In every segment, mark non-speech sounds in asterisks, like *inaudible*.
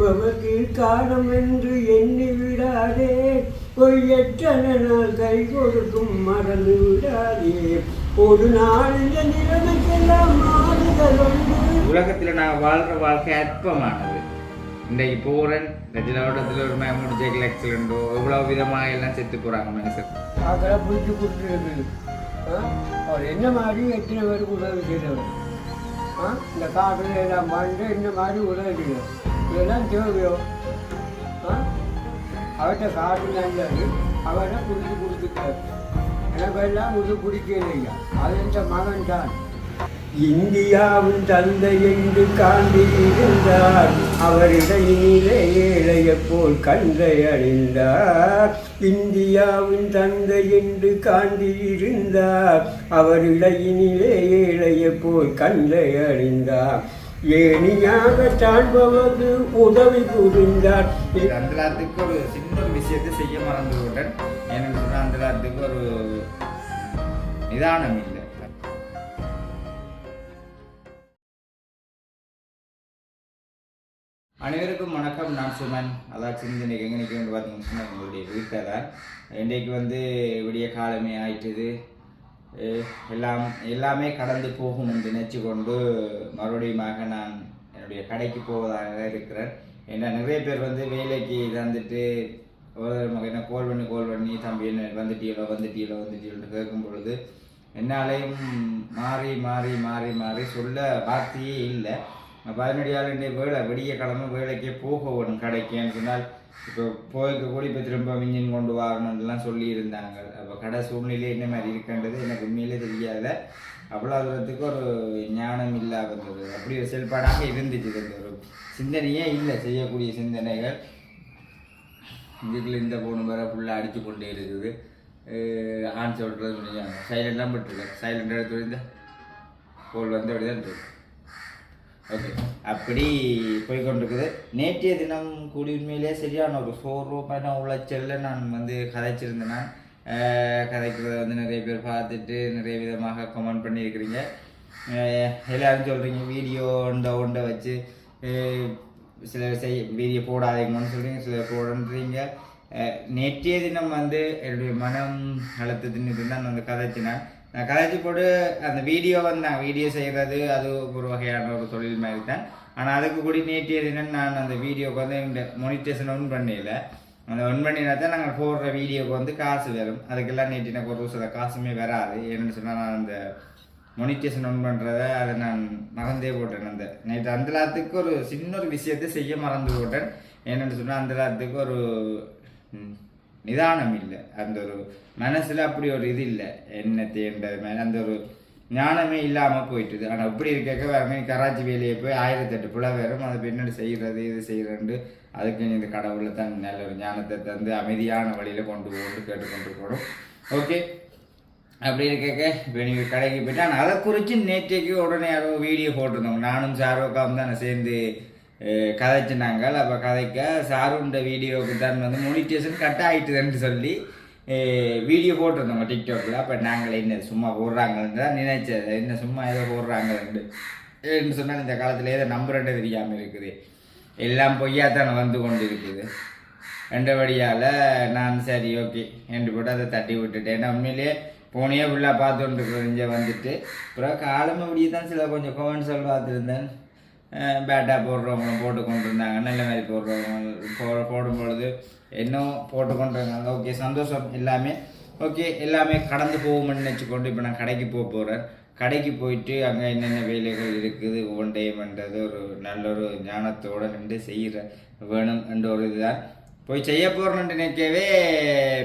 உழைப்பவர்க்கு காலம் என்று எண்ணி விடாதே பொய்யற்றன நாள் கை கொடுக்கும் மறந்து விடாதே. ஒரு நாள் இந்த நிலைமைக்கெல்லாம் மாறுதல் உலகத்தில் நான் வாழ்கிற வாழ்க்கை அற்பமானது. இன்றைக்கு போகிறேன் ரஜினோடத்தில் ஒரு மேம் முடிச்ச ஆக்சிடென்ட்டோ எவ்வளோ விதமாக எல்லாம் செத்து போகிறாங்க மனுஷன் அதெல்லாம் புரிஞ்சு கொடுத்துருக்கு அவர் என்ன மாதிரி எத்தனை பேருக்கு உதவி செய்தவர்? இந்த காட்டில் எல்லாம் பண்ணி இந்த மாதிரி உதவி செய்யும் இதெல்லாம் தேவையோ அவர்கிட்ட காட்டு நல்லது அவரை புரிஞ்சு கொடுத்துட்டார் எனக்கெல்லாம் இது பிடிக்கலையா அது இந்த மகன் தான் இந்தியாவின் தந்தை என்று காண்டி இருந்தார் அவரிடையிலே ஏழைய போல் கந்தை அடைந்தார் இந்தியாவின் தந்தை என்று காண்டி இருந்தார் அவரிடையினிலே ஏழைய போல் கந்தை அடைந்தார் ஏனியாக தாழ்பவது உதவி புரிந்தார். அந்த நேரத்துக்கு ஒரு சின்ன ஒரு விஷயத்தை செய்ய மறந்து விட்டேன் ஏன்னு சொன்னால் அந்த நேரத்துக்கு ஒரு நிதானம் இல்லை. அனைவருக்கும் வணக்கம். நான் சுமன். அதாவது சிந்தனை எங்கே நிற்கிறேன் பார்த்தீங்கன்னா எங்களுடைய வீட்டில் தான் இன்றைக்கு வந்து விடிய காலமே ஆயிட்டுது. எல்லாம் எல்லாமே கடந்து போகும் என்று நினச்சி கொண்டு மறுபடியுமாக நான் என்னுடைய கடைக்கு போவதாக இருக்கிறேன். என்ன நிறைய பேர் வந்து வேலைக்கு வந்துட்டு ஒரு என்ன கோல் பண்ணி கோல் பண்ணி தம்பி என்ன வந்துட்டீங்களோ வந்துட்டீங்களோ வந்துட்டீங்களோ கேட்கும் பொழுது என்னாலையும் மாறி மாறி மாறி மாறி சொல்ல வார்த்தையே இல்லை. பதினடியாளுடைய வேலை விடிய கிழமை வேலைக்கே போக வேணும் கடைக்குன்னு சொன்னால் இப்போ போய்க்க கூடி இப்போ திரும்ப மிஞ்ச கொண்டு சொல்லியிருந்தாங்க. அப்போ கடை சூழ்நிலை என்ன மாதிரி இருக்குன்றது எனக்கு உண்மையிலே தெரியாத. அவ்வளோ தூரத்துக்கு ஒரு ஞானம் இல்லாதது. அப்படி ஒரு செயல்பாடாக இருந்துச்சு இது ஒரு சிந்தனையே இல்லை. செய்யக்கூடிய சிந்தனைகள் இதுக்குள்ள இந்த போன வர ஃபுல்லாக அடித்து கொண்டே இருக்குது. அஹ் ஆன் சொல்கிறது சைலண்டாக விட்டுருக்கேன் சைலண்ட் எடுத்து இந்த கோல் வந்து அப்படி தான் இருக்கு ஓகே. அப்படி போய் கொண்டிருக்குது நேற்றைய தினம் கூடி உண்மையிலே சரியான ஒரு சோர்வமான உளைச்சலில் நான் வந்து கதைச்சிருந்தேன் நான். கதைக்கிறத வந்து நிறைய பேர் பார்த்துட்டு நிறைய விதமாக கமெண்ட் பண்ணியிருக்கிறீங்க. எல்லாரும் சொல்கிறீங்க வீடியோ உண்டை உண்டை வச்சு சில சிலர் வீடியோ போடாதீங்கன்னு சொல்கிறீங்க சிலர் போடன்றீங்க. நேற்றைய தினம் வந்து என்னுடைய மனம் அழுத்தத்தின் இது தான் நான் வந்து கதைச்சினேன். நான் கதைச்சி போட்டு அந்த வீடியோ வந்தேன் வீடியோ செய்கிறது அது ஒரு வகையான ஒரு தொழில் மாதிரி தான். ஆனால் அதுக்கு கூட நேற்று என்னென்னு நான் அந்த வீடியோக்கு வந்து இந்த மொனிட்டேஷன் ஒன் பண்ணல. அந்த ஒன் பண்ணினா தான் நாங்கள் போடுற வீடியோக்கு வந்து காசு வரும். அதுக்கெல்லாம் நேற்று எனக்கு ஒரு சில காசுமே வராது. என்னென்னு சொன்னால் நான் அந்த மொனிட்டேஷன் ஒன் பண்ணுறத அதை நான் மறந்தே போட்டேன். அந்த நேற்று அந்த நேரத்துக்கு ஒரு சின்ன ஒரு விஷயத்தை செய்ய மறந்து போட்டேன். என்னென்னு சொன்னால் அந்த நேரத்துக்கு ஒரு நிதானம் இல்லை அந்த ஒரு மனசில் அப்படி ஒரு இது இல்லை. என்ன தேண்டது மேலே அந்த ஒரு ஞானமே இல்லாமல் போயிட்டுது. ஆனால் இப்படி இருக்க வேறு கராச்சி வேலையை போய் ஆயிரத்தெட்டு புல வேறும் அதை பின்னாடி செய்கிறது இது செய்கிறண்டு அதுக்கு இந்த கடவுளை தான் நல்ல ஒரு ஞானத்தை தந்து அமைதியான வழியில் கொண்டு போகணும் கேட்டுக்கொண்டு போகணும் ஓகே? அப்படி இருக்க இப்போ நீங்கள் கடைக்கு போயிட்டு ஆனால் அதை குறித்து நேற்றைக்கு உடனே யாரோ வீடியோ போட்டிருந்தோம். நானும் சாரோக்காவும் தானே சேர்ந்து அஹ், அப்போ கதைக்க சாருண்ட வீடியோவுக்கு தான் வந்து மோனிட்டேஷன் கட் ஆகிட்டுதுன்னு சொல்லி வீடியோ போட்டிருந்தோங்க டிக்டாக்ல அப்போ நாங்கள் என்ன சும்மா போடுறாங்கன்னு தான் நினைச்சது என்ன சும்மா ஏதோ போடுறாங்கன்னு. ஏன்னு சொன்னால் இந்த காலத்தில் ஏதோ நம்புறேன்னு தெரியாமல் இருக்குது. எல்லாம் பொய்யாத்தானே வந்து கொண்டு இருக்குது ரெண்டபடியால் நான் சரி ஓகே. என்று போட்டு அதை தட்டி விட்டுட்டேன். ஏன்னா உண்மையிலேயே ஃபுல்லாக பார்த்துட்டு இங்கே வந்துட்டு அப்புறம் காலம் அப்படியே தான் சில கொஞ்சம் கமெண்ட்ஸ் பார்த்துருந்தேன். பேட்டாக போடுறவங்களும் போட்டு கொண்டு இருந்தாங்க நல்ல மாதிரி போடுறவங்க போ போடும் பொழுது இன்னும் போட்டு கொண்டு இருந்தாங்க ஓகே சந்தோஷம் எல்லாமே ஓகே எல்லாமே கடந்து போகும்னு நினச்சிக்கொண்டு இப்போ நான் கடைக்கு போக போகிறேன் கடைக்கு போயிட்டு அங்கே என்னென்ன வேலைகள் இருக்குது ஒவ்வொன்றையும்ன்றது ஒரு நல்ல ஒரு ஞானத்தோடு நின்று செய்கிற வேணும் என்ற ஒரு இதுதான் போய் செய்ய போகிறோன்னு நினைக்கவே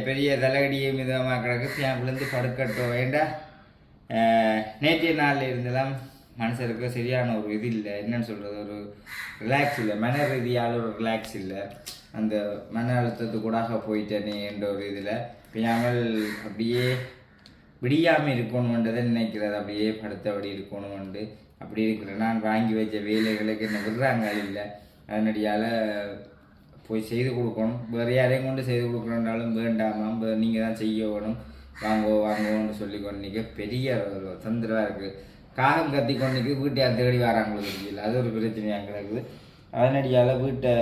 பெரிய தலைகடியை மிதமாக கிடக்கு விழுந்து படுக்கட்டும் வேண்டா நேற்றைய நாளில் இருந்தெல்லாம் மனுஷருக்கு சரியான ஒரு இது இல்லை. என்னன்னு சொல்கிறது ஒரு ரிலாக்ஸ் இல்லை. மன ரீதியால் ஒரு ரிலாக்ஸ் இல்லை. அந்த மன அழுத்தத்துக்கூடாக போயிட்டேனே என்ற ஒரு இதில் பியாமல் அப்படியே விடியாமல் இருக்கணுன்றதை நினைக்கிறது அப்படியே படுத்தபடி இருக்கணும்ண்டு. அப்படி இருக்கிற நான் வாங்கி வச்ச வேலைகளுக்கு என்ன விடுறாங்க? இல்லை. அதனடியால் போய் செய்து கொடுக்கணும். வேறு யாரையும் கொண்டு செய்து கொடுக்கணுன்றாலும் வேண்டாமாம் நீங்கள் தான் செய்ய வேணும். வாங்கோ வாங்கோன்னு சொல்லி கொண்டு பெரிய ஒரு தந்திரமாக இருக்குது காகம் கத்தி கொண்டிக்கு வீட்டை தேடி வராங்களுக்கு தெரியல அது ஒரு பிரச்சனையாக கிடக்குது. அதனடியால் வீட்டை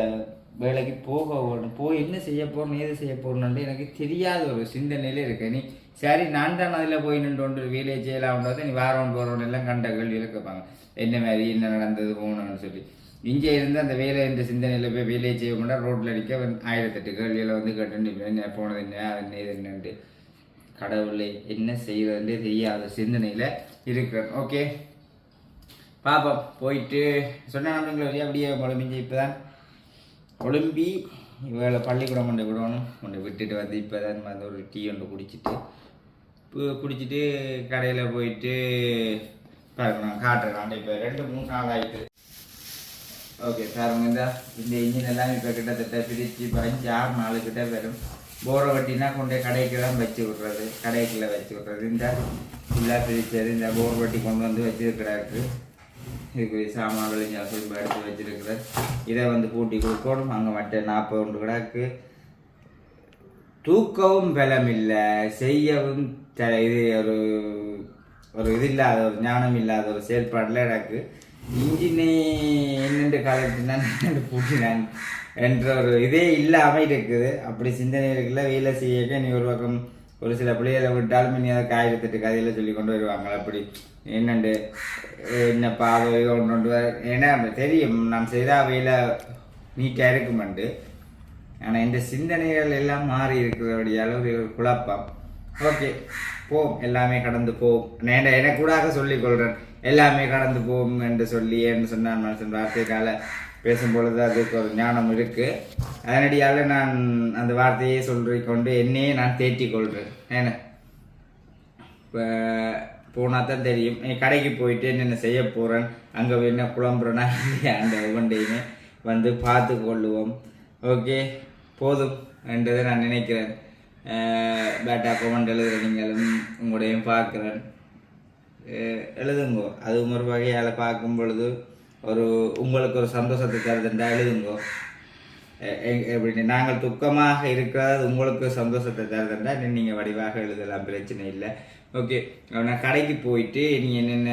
வேலைக்கு போக வேணும் போய் என்ன செய்ய போகணும் ஏது செய்ய போகணுன்ட்டு எனக்கு தெரியாத ஒரு சிந்தனையில இருக்கு. நீ சரி நான் தான் அதில் போய் நின்று ஒன்று வேலையை செய்யலாம்ன்றது நீ வாரம் போகிறவன் எல்லாம் கண்ட கேள்வியில் கேட்பாங்க. என்ன மாதிரி என்ன நடந்தது போகணும்னு சொல்லி. இங்கே இருந்து அந்த வேலை என்ற சிந்தனையில் போய் வேலையை செய்ய முடியாது ரோட்டில் அடிக்க ஆயிரத்தெட்டு கேள்வியில் வந்து கேட்டு போனது என்ன அது என்ன இது என்னன்ட்டு. கடவுளை என்ன செய்யறதுன்றே தெரியாத சிந்தனையில் இருக்கிறேன். ஓகே பாப்போம். போயிட்டு சொன்ன நம்புங்களா அப்படியே குழம்பிஞ்சு இப்போ தான் குழம்பி இவளை பள்ளிக்கூடம் கொண்டு விடணும். கொண்டு விட்டுட்டு வந்து இப்போ தான் வந்து ஒரு டீ ஒன்று குடிச்சிட்டு குடிச்சிட்டு கடையில் போயிட்டு பார்க்கணும் நான் காட்டுறேன். இப்போ ரெண்டு மூணு நாள் ஆகிட்டு ஓகே சார் இந்த இந்த இன்ஜின் எல்லாம் இப்போ கிட்டத்தட்ட பிரித்து இப்போ அஞ்சு ஆறு நாலு கிட்டே வரும். போரை வட்டினா கொண்டு கடைக்கெல்லாம் வச்சு விட்றது கடைக்குள்ளே வச்சு விட்றது. இந்த ஃபுல்லாக பிரித்தது இந்த போர் வட்டி கொண்டு வந்து வச்சிருக்கிறாருக்கு. இதுக்கு சாமான் விளைஞ்சா சொல்லி எடுத்து வச்சுருக்கிறார். இதை வந்து பூட்டி கொடுக்கணும். அங்கே மட்டும் நாற்பது ஒன்று கிடக்கு. தூக்கவும் பலம் இல்லை செய்யவும் த இது ஒரு ஒரு இது இல்லாத ஒரு ஞானம் இல்லாத ஒரு செயல்பாடில் எனக்கு இன்ஜினே என்னென்று காலத்தினா பூட்டினான்? என்ற ஒரு இதே இல்லாமல் இருக்குது. அப்படி சிந்தனை இருக்குல்ல வேலை செய்யக்க நீ ஒரு பக்கம் ஒரு சில பிள்ளைகளை விட்டாலும் நீ அதை ஆயிரத்தெட்டு கதையில சொல்லி கொண்டு வருவாங்க அப்படி என்னண்டு? என்ன பாதை கொண்டு கொண்டு வர ஏன்னா தெரியும் நான் செய்தால் வேலை நீட்டாக இருக்குமெண்டு. ஆனால் இந்த சிந்தனைகள் எல்லாம் மாறி இருக்கிறபடியால் அளவு ஒரு குழப்பம். ஓகே போம் எல்லாமே கடந்து போம் நான் எனக்கு கூடாக சொல்லிக் கொள்கிறேன் எல்லாமே கடந்து போம் என்று சொல்லி என்று சொன்னான் மனுஷன் வார்த்தைக்கால பேசும் பொழுது அதுக்கு ஒரு ஞானம் இருக்கு. அதனடியால் நான் அந்த வார்த்தையை சொல்லி கொண்டு என்னையே நான் தேற்றிக் கொள்கிறேன் ஏன்னா இப்போ போனால் தான் தெரியும் கடைக்கு போயிட்டு என்ன செய்ய போகிறேன் அங்கே என்ன குழம்புறேன்னா *laughs* அந்த ஒவ்வொன்றையுமே வந்து பார்த்து கொள்ளுவோம். ஓகே? போதும் என்றதை நான் நினைக்கிறேன். பேட்டா கொமெண்ட் எழுதுகிற நீங்களும் உங்களையும் பார்க்குறேன். எழுதுங்கோ. அது ஒரு வகையால் பார்க்கும் பொழுது ஒரு உங்களுக்கு ஒரு சந்தோஷத்தை தருதுண்டா எழுதுங்கோ. எப்படி நாங்கள் துக்கமாக இருக்கிறது உங்களுக்கு சந்தோஷத்தை தருதுண்டா நீங்கள் வடிவாக எழுதலாம் பிரச்சனை இல்லை. ஓகே நான் கடைக்கு போயிட்டு நீ என்னென்ன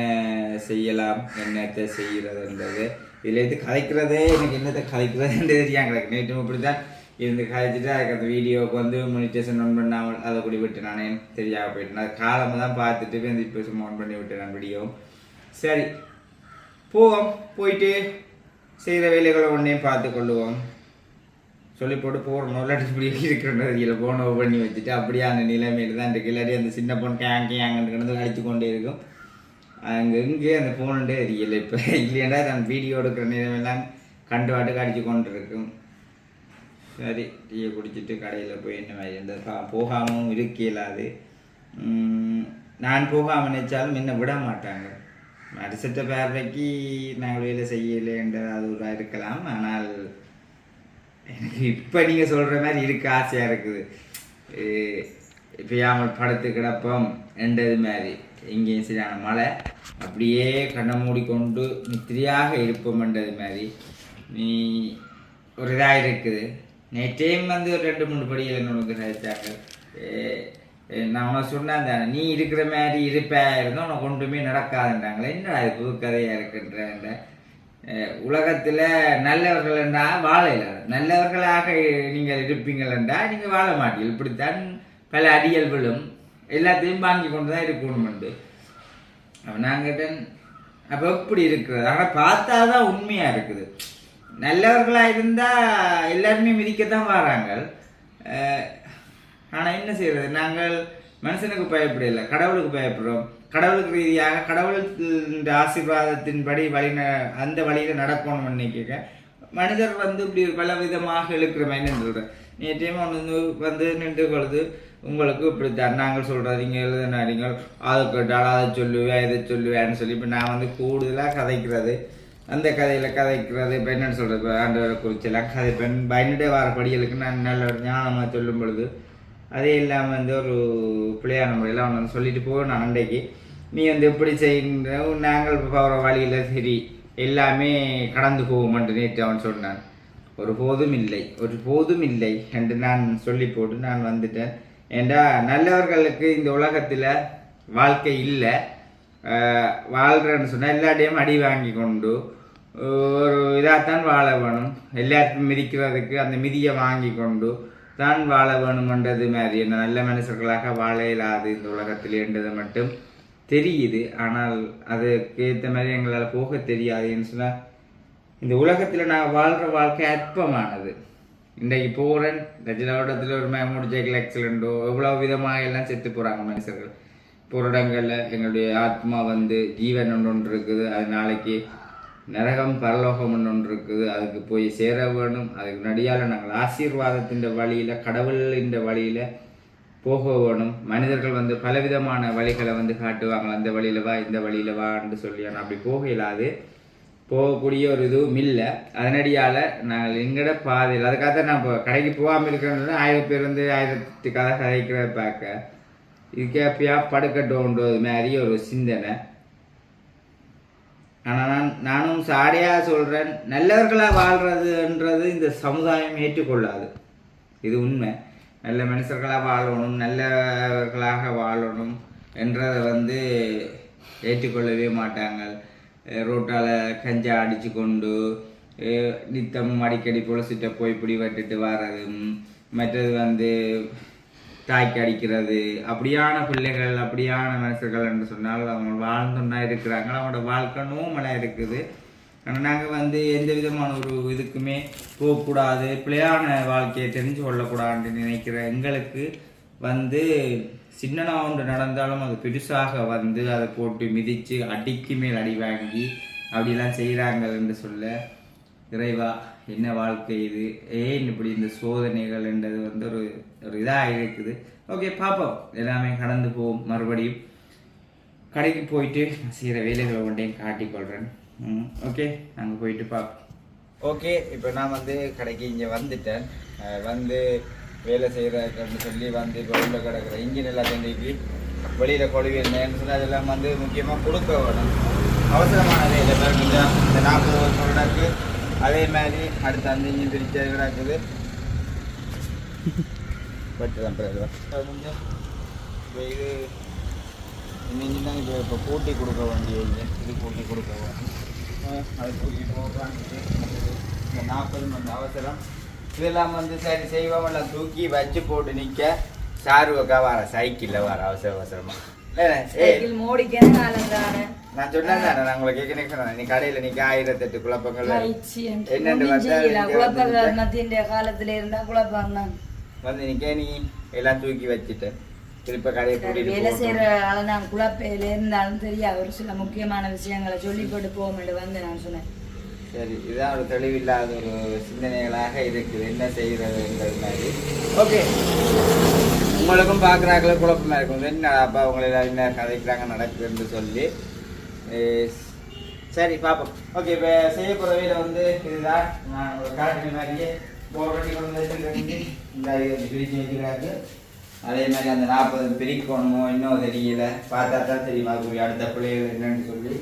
செய்யலாம் என்னத்தை செய்கிறதுன்றது இதில் எது கதைக்கிறதே எனக்கு என்னத்தை கதைக்கிறதுன்றது தெரியாங்க எனக்கு நேற்று இப்படி தான் இருந்து கதைச்சிட்டு அதுக்கு அந்த வீடியோவுக்கு வந்து மோனிட்டேஷன் ஆன் பண்ணாமல் அதை கூடி விட்டு நானே தெரியாமல் போயிட்டேன். அது காலமாக தான் பார்த்துட்டு வந்து இப்போ சும்மா ஆன் பண்ணி விட்டேன் நான் வீடியோ சரி போவோம். போயிட்டு செய்கிற வேலைகளை ஒன்றையும் பார்த்து கொள்ளுவோம். சொல்லி போட்டு போடணும். இல்லாட்டி இப்படி இருக்கிறதில் போன பண்ணி வச்சுட்டு அப்படியே அந்த நிலைமையில தான் இருக்குது இல்லாட்டி அந்த சின்ன பொண்ணு கேங் கேங்கன்னு கிடந்து கழிச்சு கொண்டே இருக்கும். அங்கே இங்கே அந்த ஃபோனுண்டே தெரியல. இப்போ இல்லையாண்டா நான் வீடியோ எடுக்கிற நிலைமையெல்லாம் கண்டு வாட்டுக்கு அடிச்சு கொண்டு இருக்கும் சரி டீயை குடிச்சிட்டு கடையில் போய் என்ன மாதிரி இந்த போகாமல் இருக்க இயலாது நான் போகாமல் நினைச்சாலும் என்ன விட மாட்டாங்க. அடிச்சிட்ட பார்வைக்கு நாங்கள் வேலை செய்யலைன்றது அது ஒரு இருக்கலாம். ஆனால் எனக்கு இப்போ நீங்கள் சொல்கிற மாதிரி இருக்க ஆசையாக இருக்குது. இப்பயாமல் படுத்து கிடப்போம் என்றது மாதிரி. எங்கேயும் சரியான மழை அப்படியே கண்ணை மூடிக்கொண்டு நித்திரியாக இருப்போம்ன்றது மாதிரி. நீ ஒரு இதாக இருக்குது. நேற்றையும் வந்து ஒரு ரெண்டு மூணு படியில் உனக்கு நினைச்சாங்க நான் அவனை சொன்னேன் தானே நீ இருக்கிற மாதிரி இருப்ப இருந்தால் உனக்கு ஒன்றுமே நடக்காதுன்றாங்களே. என்னடா இது புது கதையாக இருக்குன்ற உலகத்தில் நல்லவர்கள் என்றா வாழல நல்லவர்களாக நீங்கள் இருப்பீங்கள் என்றால் நீங்கள் வாழ மாட்டீர்கள். இப்படித்தான் பல அடியல்களும் விழும் எல்லாத்தையும் வாங்கி கொண்டு தான் இருக்கணும் உண்டு நாங்கள் நாங்கிட்ட அப்போ எப்படி இருக்கிறது? ஆனால் பார்த்தா தான் உண்மையாக இருக்குது. நல்லவர்களாக இருந்தால் எல்லாருமே மிதிக்க தான் வராங்க ஆனால் என்ன செய்யறது நாங்கள் மனுஷனுக்கு பயப்படல கடவுளுக்கு பயப்படுறோம். கடவுளுக்கு ரீதியாக கடவுளுக்கு ஆசீர்வாதத்தின்படி வழி ந- அந்த வழியில் நடக்கணும்னு நினைக்க மனிதர் வந்து இப்படி பல விதமாக இழுக்கிற மாதிரி சொல்கிறேன் நேற்றையும் வந்து வந்து நின்று பொழுது உங்களுக்கு இப்படித்தான். நாங்கள் சொல்கிறது நீங்கள் அதுக்கு அதை கேட்டால் அதை சொல்லுவேன் இதை சொல்லுவேன்னு சொல்லி இப்போ நான் வந்து கூடுதலாக கதைக்கிறது. அந்த கதையில் கதைக்கிறது. இப்போ என்னன்னு சொல்கிறது இப்போ ஆண்டவரை குறிச்செல்லாம் கதைப்பேன் பயனுடைய வார படிகளுக்கு நான் நல்ல ஞானமாக சொல்லும் பொழுது அதே இல்லாமல் வந்து ஒரு பிள்ளையான முறையில் அவனை வந்து சொல்லிட்டு போ நான் நீ வந்து எப்படி செய்கின்ற நாங்கள் போகிற வழியில் சரி எல்லாமே கடந்து போவோம்ன்ட்டு நேற்று அவன் சொன்னான். ஒரு போதும் இல்லை ஒரு போதும் இல்லை என்று நான் சொல்லி போட்டு நான் வந்துட்டேன். ஏண்டா நல்லவர்களுக்கு இந்த உலகத்தில் வாழ்க்கை இல்லை. வாழ்கிறேன்னு சொன்னால் எல்லாத்தையும் அடி வாங்கி கொண்டு ஒரு இதாகத்தான் வாழ வேணும். எல்லாருக்கும் மிதிக்கிறதுக்கு அந்த மிதியை வாங்கி கொண்டு தான் வாழ வேணுமன்றது மாதிரி. என்ன நல்ல மனுஷர்களாக வாழ இயலாது இந்த உலகத்தில் என்றது மட்டும் தெரியுது. ஆனால் அதுக்கு ஏற்ற மாதிரி எங்களால் போக தெரியாதுன்னு சொன்னால் இந்த உலகத்தில் நான் வாழ்கிற வாழ்க்கை அற்பமானது. இன்றைக்கு போகிறேன் ரஜினாவட்டத்தில் ஒரு மே முடிச்சைக்கில் ஆக்சிடென்ட்டோ எவ்வளோ விதமாக எல்லாம் செத்து போகிறாங்க மனுஷர்கள். போகிற இடங்களில் எங்களுடைய ஆத்மா வந்து ஜீவன் ஒன்று ஒன்று இருக்குது. அது நாளைக்கு நரகம் பரலோகம் ஒன்று ஒன்று இருக்குது அதுக்கு போய் சேர வேணும். அதுக்கு நடியால் நாங்கள் ஆசீர்வாதத்தின் வழியில் கடவுளின் வழியில் போக வேணும். மனிதர்கள் வந்து பலவிதமான வழிகளை வந்து காட்டுவாங்க. அந்த வழியில் வா இந்த வழியில் வான்னு சொல்லி ஆனால் அப்படி போக இல்லாது போகக்கூடிய ஒரு இதுவும் இல்லை. அதனடியால் நாங்கள் எங்கட பாதையில் அதுக்காக தான் நான் இப்போ கடைக்கு போகாமல் இருக்கிறது ஆயிரம் பேர் வந்து ஆயிரத்துக்காக கதைக்கிற பார்க்க. இதுக்கு எப்பயா படுக்கட்டோன்றது மாதிரி ஒரு சிந்தனை. ஆனால் நான் நானும் சாடையாக சொல்கிறேன் நல்லவர்களாக வாழ்கிறதுன்றது இந்த சமுதாயம் ஏற்றுக்கொள்ளாது. இது உண்மை. நல்ல மனுஷர்களாக வாழணும் நல்லவர்களாக வாழணும் என்றதை வந்து ஏற்றுக்கொள்ளவே மாட்டாங்க. ரோட்டால் கஞ்சா அடித்து கொண்டு நித்தம் நித்தமும் அடிக்கடி புலசிட்ட போய் பிடி வட்டுட்டு வர்றதும் மற்றது வந்து தாய்க்கு அடிக்கிறது அப்படியான பிள்ளைகள் அப்படியான மனுஷர்கள் என்று சொன்னால் அவங்க வாழ்ந்துன்னா இருக்கிறாங்க. அவங்களோட வாழ்க்கை நோமலாக இருக்குது. ஆனால் நாங்கள் வந்து எந்த விதமான ஒரு இதுக்குமே போகக்கூடாது. பிள்ளையான வாழ்க்கையை தெரிஞ்சு கொள்ளக்கூடாதுன்னு நினைக்கிற எங்களுக்கு வந்து சின்னனா ஒன்று நடந்தாலும் அது பெருசாக வந்து அதை போட்டு மிதித்து அடிக்கு மேல் அடி வாங்கி அப்படிலாம் செய்கிறாங்க என்று சொல்ல இறைவா என்ன வாழ்க்கை இது? ஏன் இப்படி இந்த சோதனைகள் என்றது வந்து ஒரு ஒரு இதாக இருக்குது? ஓகே பார்ப்போம். எல்லாமே கடந்து போவோம். மறுபடியும் கடைக்கு போயிட்டு செய்கிற வேலைகளை கொண்டையும் காட்டிக்கொள்கிறேன் ம் ஓகே நாங்கள் போயிட்டு பார்ப்போம். ஓகே இப்போ நான் வந்து கடைக்கு இங்கே வந்துட்டேன். வந்து வேலை செய்கிறதுன்னு சொல்லி வந்து இப்போ உள்ள கிடக்குற இன்ஜின் எல்லாத்தையும் தூக்கி வெளியில் கொழுவி இருந்தேன்னு சொல்லி அதெல்லாம் வந்து முக்கியமாக கொடுக்க வேணும். அவசரமான வேலை. பாருங்க இந்த நாற்பது வருஷம் அதே மாதிரி அடுத்த அந்த இங்கே பிரிச்சு கிடக்குது தான் பிறகு. அது கொஞ்சம் இப்போ இது இந்த தான் இப்போ இப்போ கூட்டி கொடுக்க வேண்டிய இங்கே இது கூட்டி கொடுக்க வேணும் அது கூட்டி போகிறான்னு இந்த நாற்பது மணி அவசரம். இதெல்லாம் வந்து சரி செய்வோம் எல்லாம் தூக்கி வச்சு போட்டு நிற்க சாருவக்கா வர சைக்கிளில் வர அவசர அவசரமாக ஏய் சைக்கிள் மோடிக்கணும் காலங்கான நான் சொன்னேன் நான் உங்களுக்கு கேட்க சொன்னேன். நீ கடையில் நிற்க குழப்பங்கள் வந்தால் செய்யல. இங்க குழப்பங்கள் வந்து மத்திய காலத்துல இருந்தா குழப்பம் தான். வந்து நிற்க நீ எல்லாம் தூக்கி வச்சுட்டு. திருப்ப கடையை கூட்டிட்டு வேலை போகணும். செய்யற ஆள நான் குழப்பையில இருந்தாலும் தெரியாது. ஒரு சில முக்கியமான விஷயங்களை சொல்லி போட்டு போக வந்து நான் சொன்னேன். சரி இதுதான் ஒரு தெளிவில்லாத ஒரு சிந்தனைகளாக இருக்குது. என்ன செய்கிறதுன்றது மாதிரி. ஓகே. உங்களுக்கும் பார்க்குறாங்களே குழப்பமா இருக்கும். என்ன அப்பா உங்களை என்ன கதைக்கிறாங்க நடக்குதுன்னு சொல்லி. சரி பார்ப்போம் ஓகே இப்போ செய்ய போகிற வந்து இதுதான் நான் ஒரு காட்டின மாதிரியே போர் கொண்டு வந்து இந்த இது பிரித்து அதே மாதிரி அந்த நாற்பது பிரிக்கணுமோ இன்னும் தெரியல. பார்த்தா தான் தெரியுமா அதுக்குரிய அடுத்த பிள்ளைகள் என்னன்னு சொல்லி.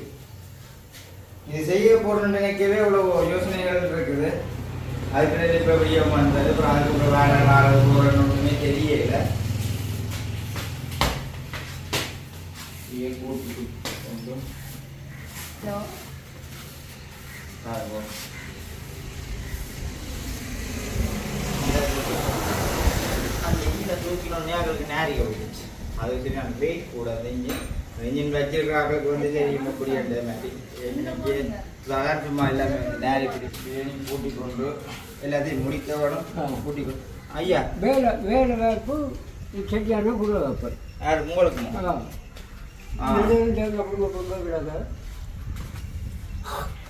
இது செய்ய போறோம்னு நினைக்கவே இவ்வளோ யோசனைகள் இருக்குது. அதுக்கு இப்போ வெளியே வந்தது அப்புறம் அதுக்கப்புறம் வேலை வேலை போகிறோம்னு தெரியல. கூட்டு கொஞ்சம் கொஞ்சம் பாருங்க. அந்த இன்ஜினை தூக்கினோடனே அவங்களுக்கு நேரி போயிடுச்சு அது சரி அந்த வெயிட் கூட அந்த இன்ஜின் இன்ஜின் வச்சிருக்காங்களுக்கு வந்து தெரியும் மாதிரி சாதாரண சும்மா எல்லாமே நேரி பிடிச்சி பூட்டி கொண்டு எல்லாத்தையும் முடிக்க வேணும் பூட்டி கொண்டு ஐயா. வேலை வேலை வாய்ப்பு சரியான குரு வைப்பேன். யார் உங்களுக்கு ஆ.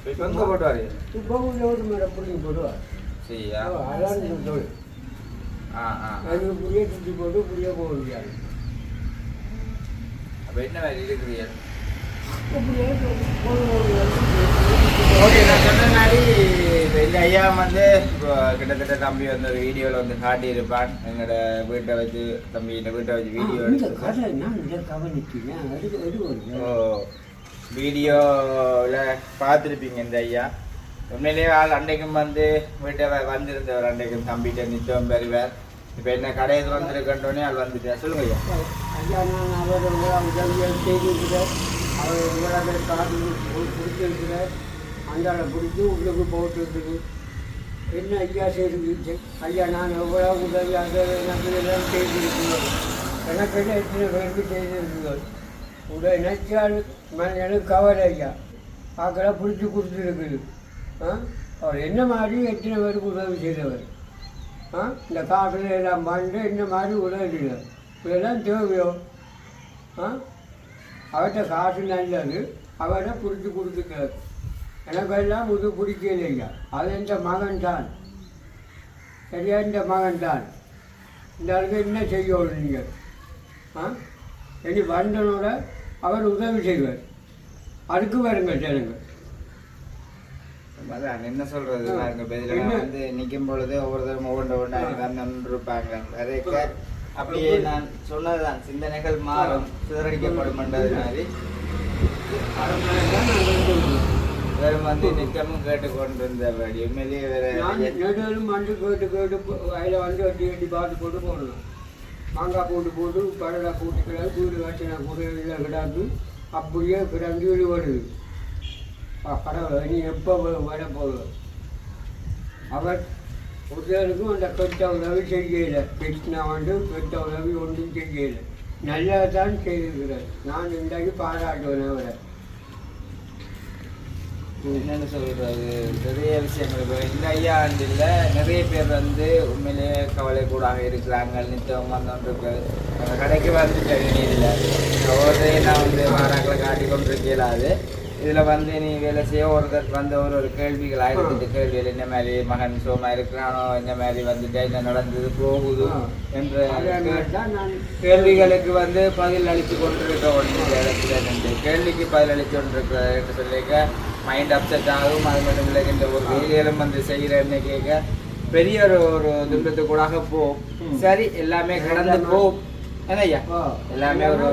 எங்கே போட்டுவாரு இப்போ ஒரு மேடம் பிடிங்கி போடுவார் சரியா அதான் தொழில் ஆ ஆ. அது புரிய சுற்றி போட்டு புரிய போக முடியாது. அப்போ என்ன புரிய போக ஓகே நான் சொன்ன மாதிரி இந்த ஐயா வந்து இப்போ கிட்டத்தட்ட தம்பி வந்து ஒரு வீடியோவில் வந்து காட்டியிருப்பான். எங்களோட வீட்டை வச்சு தம்பி இந்த வீட்டை வச்சு வீடியோ ஓ வீடியோவில் பார்த்துருப்பீங்க இந்த ஐயா. உண்மையிலேயே ஆள் அன்றைக்கும் வந்து வீட்டை வந்திருந்தவர் அன்றைக்கும் தம்பிகிட்ட நிச்சயம் பெறுவார். இப்போ என்ன கடையை திறந்துருக்கன்றோடனே ஆள் வந்துட்டார் சொல்லுங்க ஐயா. ஐயா நான் அவர் உதவியை செய்திருக்கிறேன் அவர் உலகத்தை காட்டி கொடுத்திருக்கிறார் அந்தாளை பிடிச்சி உள்ளுக்கு போட்டுருக்கு என்ன ஐயா செய்து ஐயா நான் எவ்வளோ உதவியாக எனக்கு எல்லாம் செய்திருக்கிறோம் எனக்கு என்ன எத்தனை பேருக்கு செய்திருக்கிறோம் உடல் நினைச்சால் மனிதனுக்கு எனக்கு கவலை ஐயா. ஆக்களை பிடிச்சி கொடுத்துருக்குது. ஆ? அவர் என்ன மாதிரி எத்தனை பேருக்கு உதவி செய்தவர்? ஆ? இந்த காட்டில் எல்லாம் பண்ணி என்ன மாதிரி உதவி செய்தவர்? இதெல்லாம் தேவையோ? ஆ? அவர்கிட்ட காசு நல்லது. அவரை பிடிச்சி கொடுத்துக்கிறார். எனக்கெல்லாம் இது பிடிக்கலையா அது எந்த மகன் தான்? சரியா இந்த மகன் தான்? இந்த அளவுக்கு என்ன செய்யணும் நீங்கள்? ஆ? இனி வந்தனோட அவர் உதவி செய்வார். அதுக்கு வருங்க ஜனங்க அதான் என்ன சொல்றது. பாருங்க? நான் வந்து நிக்கும் பொழுது ஒவ்வொருத்தரும் ஒவ்வொன்று இருப்பாங்க வரைக்க அப்படியே நான் சொன்னதுதான். சிந்தனைகள் மாறும் சிதறடிக்கப்படும் மாதிரி. வெறும் வந்து நித்தமும் கேட்டுக்கொண்டிருந்தபடி உண்மையிலேயே வேற வந்து கேட்டு கேட்டு அதில் வந்து அடி அடி பார்த்து போட்டு போடணும் மாங்காய் போட்டு போட்டு பரடா போட்டு வீடு கூடு வச்சனா கிடாது அப்படியே பிறந்து வருது. கடவுள் நீ எப்போ வர போதும் அவர் ஒருத்தருக்கும் அந்த கெட்ட உதவி செய்யலை. கிருஷ்ணா வந்து கெட்ட உதவி ஒன்றும் செய்யலை. நல்லதான் செய்திருக்கிறார். நான் இன்றைக்கு பாராட்டுவேன் அவரை. என்னன்னு சொல்றது? நிறைய விஷயங்கள் இப்போ இந்த ஐயா ஆண்டில் நிறைய பேர் வந்து உண்மையிலேயே கவலை கூடாக இருக்கிறாங்க. நித்தம் வந்தோன்றிருக்கு. அந்த கடைக்கு வந்துட்டு இல்லை. ஒவ்வொருத்தையும் நான் வந்து மாறாக்களை காட்டி கொண்டிருக்க இயலாது இதில் வந்து நீ வேலை செய்ய ஒருத்தர் வந்து ஒரு ஒரு கேள்விகள் ஆயிரத்தெட்டு கேள்விகள். என்ன மாதிரி மகன் சோமா இருக்கிறானோ? என்ன மாதிரி வந்துட்டு? என்ன நடந்தது? போகுது? என்று அதே கேள்விகளுக்கு வந்து பதில் அளித்து கொண்டிருக்க ஒன்று இடத்துல கேள்விக்கு பதில் அளித்து கொண்டிருக்க என்று சொல்லிக்க மைண்ட் அப்செட் ஆகும். அது மட்டும் இல்லை இந்த ஒரு வேலையிலும் வந்து செய்கிறேன்னு கேட்க பெரிய ஒரு ஒரு துன்பத்துக்கு கூடாக போ சரி எல்லாமே கடந்து போ. ஐயா? எல்லாமே ஒரு.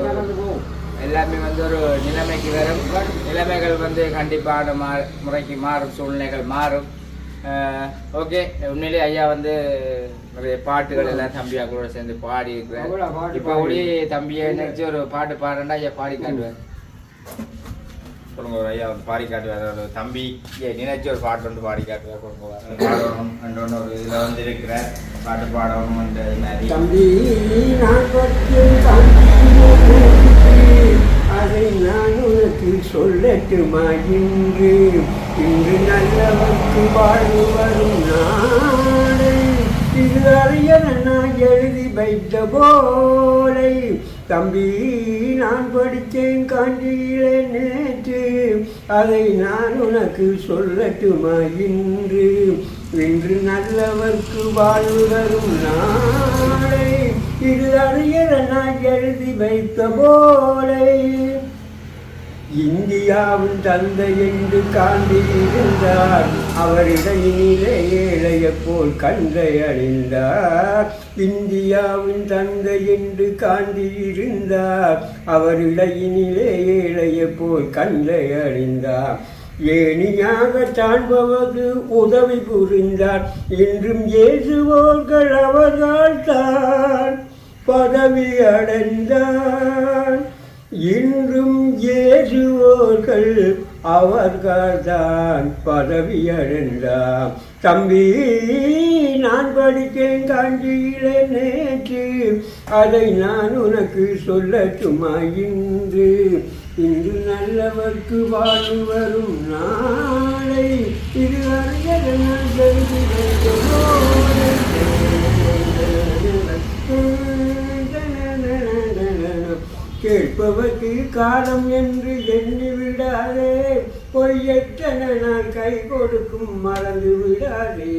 எல்லாமே வந்து ஒரு நிலைமைக்கு வரும். நிலைமைகள் வந்து கண்டிப்பான மா முறைக்கு மாறும். சூழ்நிலைகள் மாறும். ஓகே. உண்மையிலேயே ஐயா வந்து நிறைய பாட்டுகள் எல்லாம் தம்பியா கூட சேர்ந்து பாடி இருக்கிறேன் இப்போ. ஒளி தம்பியை நினைச்சு ஒரு பாட்டு பாடுறேன்டா ஐயா பாடி காட்டுவேன் சொல்லுங்க ஒரு ஐயா பாடி காட்டுவார் ஒரு தம்பி. நினைச்சு ஒரு பாட்டு வந்து பாடி காட்டுவார் கொடுங்க *laughs* பாடணும் ரெண்டு ஒரு இதில் வந்து இருக்கிற பாட்டு பாடணும் அந்த மாதிரி. தம்பி நான் பற்றி தம்பி அதை நான் உனக்கு சொல்லட்டுமா? இன்று இன்று நல்லவர்க்கு வாழ்வு வரும் நாளை. இது அறியன நான் எழுதி வைத்த போலை தம்பி நான் படித்தேன் காஞ்சியிலே நேற்று. அதை நான் உனக்கு சொல்லட்டுமா இன்று? இன்று நல்லவர்க்கு வாழ்வு வரும் நாளை. இது அறியற நான் எழுதி வைத்த போலை. இந்தியாவின் தந்தை என்று காண்டி இருந்தார் அவரிடையிலே ஏழைய போல் கந்தை அணிந்தார். இந்தியாவின் தந்தை என்று காண்டியிருந்தார் இருந்தார் அவரிடையினிலே ஏழைய போல் கந்தை அணிந்தார். ஏணியாக காண்பவது உதவி புரிந்தார். இன்றும் இயேசுவோர்கள் அவர்கள் தான் பதவி அடைந்தார். இன்றும் ஏறுவோர்கள் அவர்கள்தான் பதவியடைந்தார். தம்பி நான் படித்தேன் காஞ்சியிலே நேற்று. அதை நான் உனக்கு சொல்லட்டுமா இன்று? இன்று நல்லவர்க்கு வாழ்வு வரும் நாளை. இது அறியத கேட்பவர்க்கு காலம் என்று எண்ணி விடாதே. பொய்யற்றன நான் கை கொடுக்கும் மறந்து விடாதே.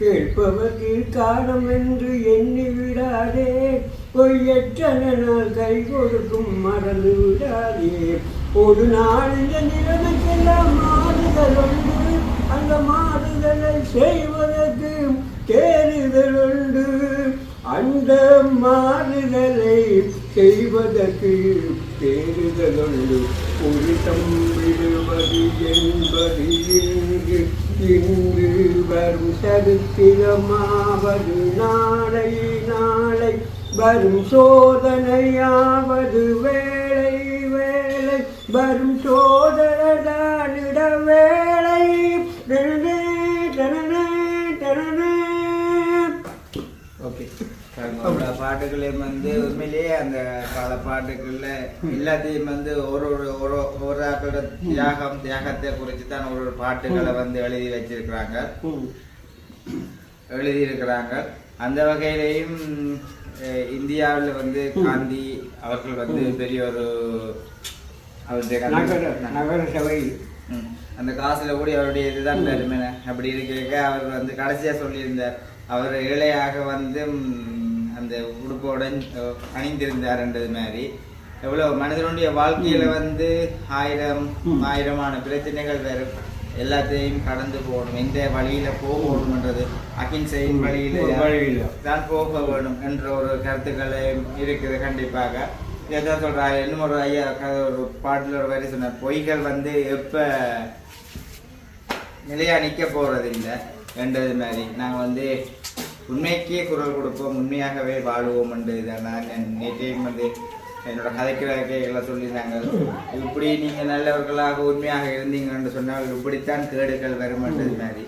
கேட்பவர்க்கு காலம் என்று எண்ணி விடாதே. பொய்யற்றன நான் கை கொடுக்கும் மறந்து விடாதே. ஒரு நாள் இந்த நிலைமைக்கெல்லாம் மாறுதல் உண்டு. அந்த மாறுதலை செய்வதற்கு தேறுதல் உண்டு. அந்த மாறுதலை செய்வதற்கு தேறுதலுண்டு ஒரு தம்பிடுவது என்பது இன்று வரும் சரித்திரமாவது நாளை நாளை வரும் சோதனையாவது வேலை வேலை வரும் சோதனைதானிட வேலை டனனே, டனனே, டனனே. ஓகே அவங்களோட பாட்டுகளையும் வந்து உண்மையிலேயே அந்த பல பாட்டுகள்ல எல்லாத்தையும் வந்து ஒரு ஒரு ஒரு ஒரு ஆக்களோட தியாகம் தியாகத்தை குறித்து தான் ஒரு ஒரு பாட்டுகளை வந்து எழுதி வச்சிருக்கிறாங்க. எழுதியிருக்கிறாங்க. அந்த வகையிலையும் இந்தியாவில் வந்து காந்தி அவர்கள் வந்து பெரிய ஒரு அவருடைய நகர கதை- நகர சபை. ம். அந்த காசுல கூட அவருடைய இதுதான் பெருமை. அப்படி இருக்க அவர் வந்து கடைசியா சொல்லியிருந்தார். அவர் ஏழையாக வந்து அந்த உடுப்போடன் அஹ், அணிந்திருந்தார்ன்றது மாதிரி. எவ்வளவு மனிதனுடைய வாழ்க்கையில வந்து ஆயிரம் ஆயிரமான பிரச்சனைகள் வரும் எல்லாத்தையும் கடந்து போகணும். எந்த வழியில போகணும்ன்றது அகிம்சையின் வழியில வழியில. தான் போக வேணும் என்ற ஒரு கருத்துக்களை இருக்குது கண்டிப்பாக. இதான் சொல்றாரு இன்னும் ஒரு ஐயா ஒரு பாட்டுல ஒரு வரி சொன்னார் பொய்கள் வந்து எப்ப நிலையா நிக்க போறது இல்லை என்றது மாதிரி. நாங்க வந்து உண்மைக்கே குரல் கொடுப்போம் உண்மையாகவே வாழுவோம் என்று நான் நேற்றையும் வந்து என்னோட கதைக்கு கைகளை சொல்லியிருந்தாங்க. இப்படி நீங்கள் நல்லவர்களாக உண்மையாக இருந்தீங்கன்னு சொன்னால் இப்படித்தான் கேடுகள் வருமன்றது மாதிரி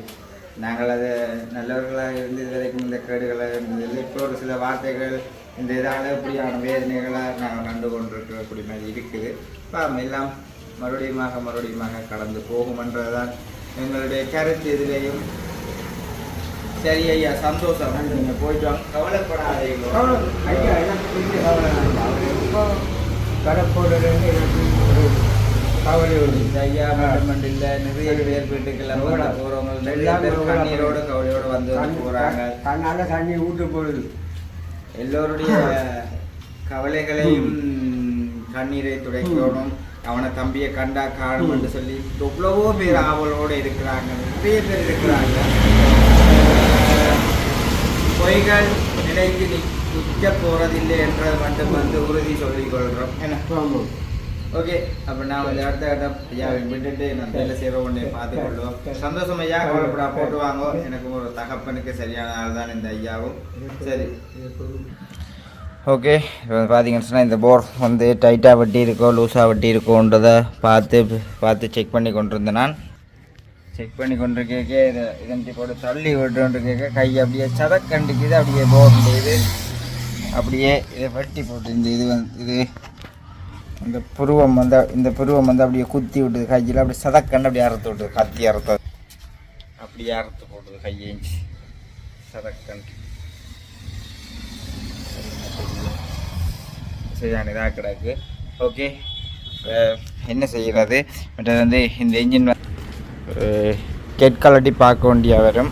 நாங்கள் அதை நல்லவர்களாக இருந்து இது வரைக்கும் இந்த கேடுகளாக இருந்ததில்லை. இப்போ ஒரு சில வார்த்தைகள் இந்த இதால் இப்படியான வேதனைகளாக நாங்கள் கண்டு கொண்டிருக்கக்கூடிய மாதிரி இருக்குது. இப்போ எல்லாம் மறுபடியுமாக மறுபடியுமாக கடந்து போகுமன்றதுதான் எங்களுடைய கருத்து இதுலேயும். சரி ஐயா சந்தோஷம். நீங்கள் போயிட்டு வாங்க. கவலைப்படாதீங்க. கவலை ஐயா எனக்கு பெரிய கவலை வேண்டாம். அவர் எப்போ கடப்போடுறது எனக்கு ஒரு கவலை உண்டு. இந்த ஐயா மட்டும் இல்லை நிறைய பேர் வீட்டுக்கெல்லாம் போகிறவங்க நிறைய பேர் கண்ணீரோட கவலையோட வந்து போகிறாங்க கண்ணால தண்ணி ஊட்டு போடுது எல்லோருடைய கவலைகளையும் கண்ணீரை துடைக்கணும். அவனை தம்பியை கண்டா காணும் என்று சொல்லி எவ்வளவோ பேர் ஆவலோடு இருக்கிறாங்க. நிறைய பேர் இருக்கிறாங்க. பொய்கள் நிலைக்கு நிற்க போறதில்லை என்றது மட்டும் வந்து உறுதி சொல்லிக் கொள்கிறோம் என்ன ஓகே அப்ப நான் வந்து அடுத்த கட்டம் ஐயா விட்டுட்டு நான் வேலை செய்கிற உடனே பார்த்து கொள்வோம். சந்தோஷம் ஐயா கவலைப்படா போட்டு வாங்க எனக்கு ஒரு தகப்பனுக்கு சரியான ஆள் தான் இந்த ஐயாவும். சரி. ஓகே இப்போ வந்து பார்த்தீங்கன்னு சொன்னால் இந்த போர் வந்து டைட்டாக வட்டி இருக்கோ லூஸாக வட்டி இருக்கோன்றதை பார்த்து பார்த்து செக் பண்ணி கொண்டிருந்தேன் நான். செக் பண்ணி கொண்டு கேட்க இதை இதன்ட்டு போட்டு தள்ளி விட்டுட்டு கேட்க கை அப்படியே சதக்கண்டுக்குது அப்படியே போர் அப்படியே இதை வெட்டி போட்டு இந்த இது வந்து இது இந்த புருவம் வந்து இந்த புருவம் வந்து அப்படியே குத்தி விட்டுது கையில். அப்படியே சதக்கண்டு அப்படியே அறுத்து விட்டுது கத்தி அறுத்தது அப்படியே அறுத்து போட்டுது கையேஞ்சி சதக்கண்டு. சரியான இதாக கிடக்கு ஓகே என்ன செய்கிறது மற்றது வந்து இந்த இன்ஜின் கெட் கலட்டி பார்க்க வேண்டிய வரும்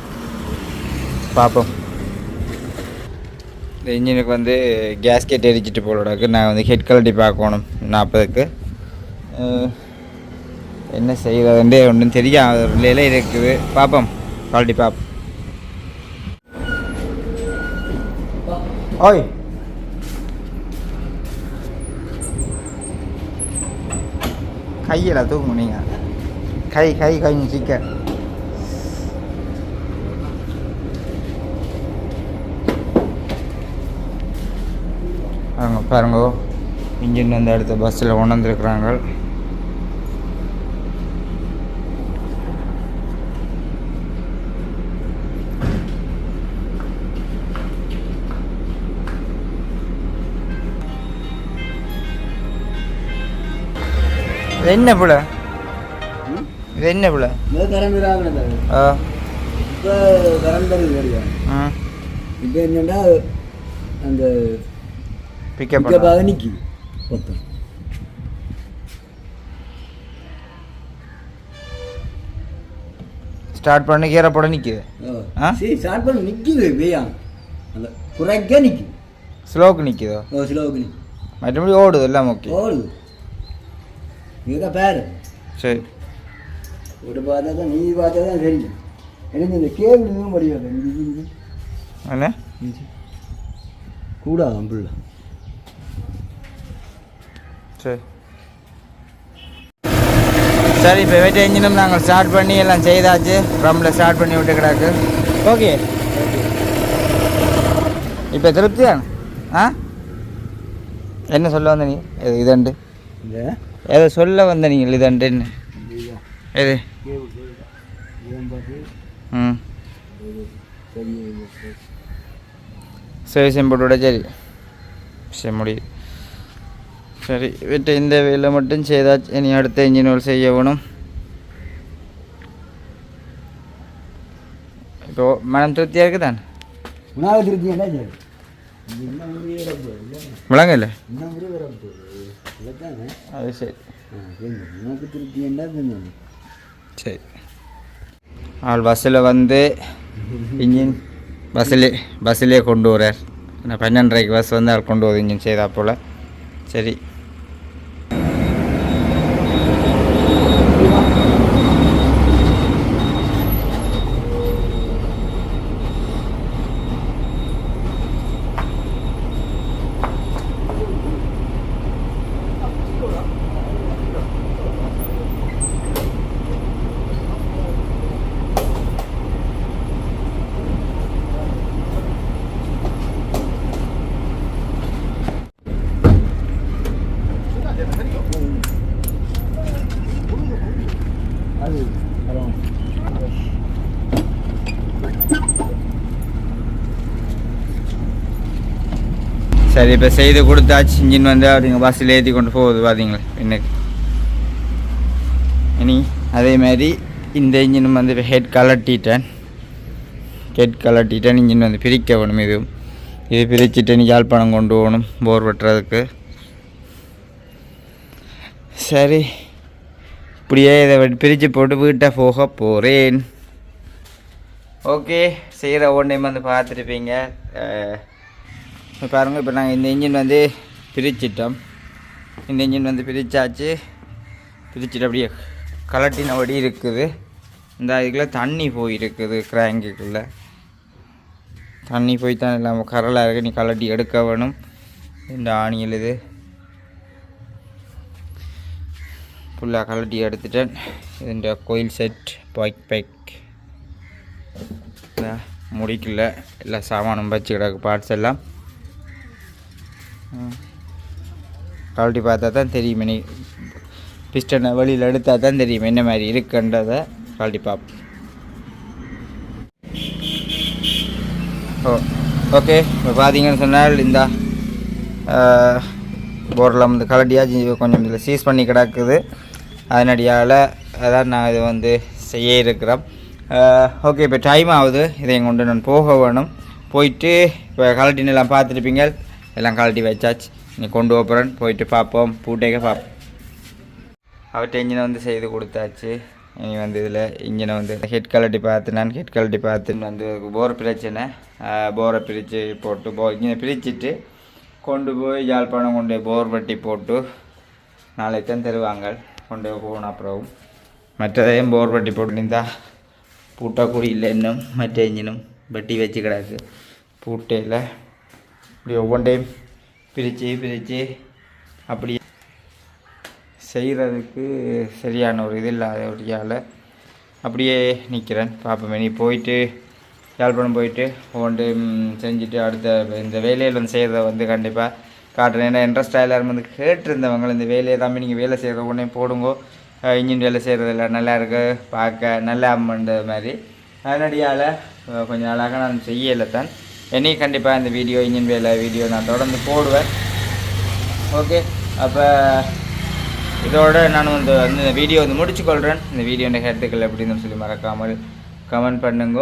பார்ப்போம். இந்த இன்ஜினுக்கு வந்து கேஸ்கெட் எரிச்சிட்டு போலடாக்கு. நான் வந்து ஹெட் கலட்டி பார்க்கணும் நாற்பதுக்கு. என்ன செய்கிறதுன்றே ஒன்றும் தெரியாது நிலையில இருக்குது. பார்ப்போம். கலட்டி பார்ப்போம். ஓய். கையில் தூக்கும் நீங்கள் கை கை கொஞ்சம் சிக்கன் பாருங்க பாருங்க இன்ஜின் வந்து அடுத்த பஸ்ஸில் உணர்ந்துருக்குறாங்க. என்ன பிள்ளை இது என்ன திறந்துடாங்க ஆ. இப்போ இப்போ என்னன்னா அந்த பிக்கப் பிக்கப்பாக நிற்கிது மொத்தம் ஸ்டார்ட் பண்ணி கீரை போட நிற்கிது ஆ? சரி ஸ்டார்ட் பண்ண நிற்கிது வெய்யாம் அந்த குறைக்க நிற்கிது ஸ்லோக்கு நிற்கிதோ ஓ ஸ்லோவுக்கு நிற்கும் மற்றபடி ஓடுது எல்லாம் ஓகே ஓடுது. இங்கே பேரு. சரி. ஒரு பார்த்தா தான் நீ பார்த்தா தான் தெரியும் எனக்கு இந்த கேபிள் இதுவும் முடியாது இது இது என்ன இது கூடாது அம்பிள்ள சரி. சரி இப்போ வெட்ட இன்ஜினும் நாங்கள் ஸ்டார்ட் பண்ணி எல்லாம் செய்தாச்சு. ட்ரம்மில் ஸ்டார்ட் பண்ணி விட்டு கிடக்கு. ஓகே. இப்போ திருப்தியா? ஆ? என்ன சொல்ல வந்த நீ? இது இதண்டு ஏதோ சொல்ல வந்த நீங்கள் இதண்டுன்னு எது? சரி சர்வீஸும் போட்டு விட சரி சரி. முடியுது சரி விட்டு இந்த வேலை மட்டும் செய்தாச்சு இனி அடுத்த இன்ஜின் வேலை செய்ய வேணும். இப்போ மனம் திருப்தியாக இருக்குதானே விளங்கல? அது சரி. சரி. அவள் ஆள் பஸ்ஸில் வந்து இன்ஜின் பஸ்ஸிலே பஸ்ஸிலே கொண்டு வரார் நான் பன்னெண்டரைக்கு பஸ் வந்து ஆள் கொண்டு வருது இன்ஜின் செய்தா போல். சரி அது பரவாயில்ல சரி இப்போ செய்து கொடுத்தாச்சு இன்ஜின் வந்து அப்படிங்க பஸ்ஸில் ஏற்றி கொண்டு போகுது பார்த்தீங்களா இன்னைக்கு இனி அதே மாதிரி இந்த இன்ஜினும் வந்து இப்போ ஹெட் கலட்டிட்டேன் ஹெட் கலட்டிட்டேன் இன்ஜின் வந்து பிரிக்க வேணும் இது. இது பிரிச்சுட்டு நீ யாழ்ப்பாணம் கொண்டு போகணும் போர் வெட்டுறதுக்கு. சரி. இப்படியே இதை பிரித்து போட்டு வீட்டை போக போகிறேன் ஓகே செய்கிற ஒன்றையும் வந்து பார்த்துருப்பீங்க இப்போ பாருங்கள் இப்போ நாங்கள் இந்த இன்ஜின் வந்து பிரிச்சிட்டோம். இந்த இன்ஜின் வந்து பிரித்தாச்சு பிரிச்சுட்டு அப்படியே கலட்டினபடி இருக்குது. இந்த இதுக்குள்ளே தண்ணி போயிருக்குது கிராங்குக்குள்ளே. தண்ணி போய் தான் இல்லாமல் கரலாக இருக்கு. நீ கலட்டி எடுக்க வேணும். இந்த ஆணியில் இது. ஃபுல்லாக கலட்டி எடுத்துட்டேன். இந்த கோயில் செட் பைக் பைக் முடிக்கல. எல்லா சாமானும் வச்சு கிடக்கு பார்ட்ஸ் எல்லாம். கழட்டி பார்த்தா தான் தெரியும் நீ பிஸ்டனை வழியில் எடுத்தால் தான் தெரியும் என்ன மாதிரி இருக்குன்றதை கழட்டி பார்ப்போம். ஓ ஓகே இப்போ பார்த்தீங்கன்னு சொன்னால் இந்த போரில் வந்து கலட்டியாக கொஞ்சம் இதில் சீஸ் பண்ணி கிடக்குது. அதனடியால் அதான் நான் இது வந்து செய்ய இருக்கிறோம் ஓகே இப்போ டைம் ஆகுது. இதை கொண்டு நான் போக வேணும். போயிட்டு இப்போ கலட்டினெல்லாம் எல்லாம் பார்த்துருப்பீங்க. எல்லாம் கழட்டி வச்சாச்சு. நீ கொண்டு போகிறேன் போயிட்டு பார்ப்போம். பூட்டேக்க பார்ப்போம் அவர்கிட்ட இன்ஜினை வந்து செய்து கொடுத்தாச்சு. இனி வந்து இதில் இன்ஜினை வந்து ஹெட் கலட்டி பார்த்து நான் ஹெட் கலட்டி பார்த்து வந்து போர் பிரச்சனை போரை பிரித்து போட்டு போ இன்ஜினை பிரிச்சுட்டு கொண்டு போய் யாழ்ப்பாணம் கொண்டு போர் வட்டி போட்டு நாளைக்கு தான் தருவாங்க கொண்டு போகணும் அப்புறம் மற்றதையும் போர் வட்டி போட்டுருந்தா நின்றா பூட்டக்கூடி இல்லை இன்னும். மற்ற இன்ஜினும் வட்டி வச்சு கிடக்கு பூட்டையில் இப்படி ஒவ்வொன்றையும் பிரித்து பிரித்து அப்படி செய்கிறதுக்கு சரியான ஒரு இது இல்லாத ஒரு அப்படியே நிற்கிறேன் பார்ப்போம் நீ போயிட்டு யாழ்ப்பாணம் போயிட்டு ஒவ்வொன்று செஞ்சுட்டு அடுத்த இந்த வேலையில் வந்து செய்கிறத வந்து கண்டிப்பாக காட்டுறேன். ஏன்னா இன்ட்ரெஸ்டாக எல்லாரும் வந்து கேட்டிருந்தவங்க இந்த வேலையை தம்பி நீங்கள் வேலை செய்கிற உடனே போடுங்கோ. இன்ஜின் வேலை செய்கிறதில்ல நல்லா இருக்கு பார்க்க நல்லா அம்மன்ற மாதிரி. அதனடியால் கொஞ்சம் அழகாக நான் செய்யலை தான். என்னையும் கண்டிப்பாக இந்த வீடியோ இன்ஜின் வேலை வீடியோ நான் தொடர்ந்து போடுவேன். ஓகே அப்போ இதோட நான் வந்து இந்த வீடியோ வந்து முடிச்சுக்கொள்கிறேன் இந்த வீடியோட கருத்துக்கள் எப்படின்னு சொல்லி மறக்காமல் கமெண்ட் பண்ணுங்க.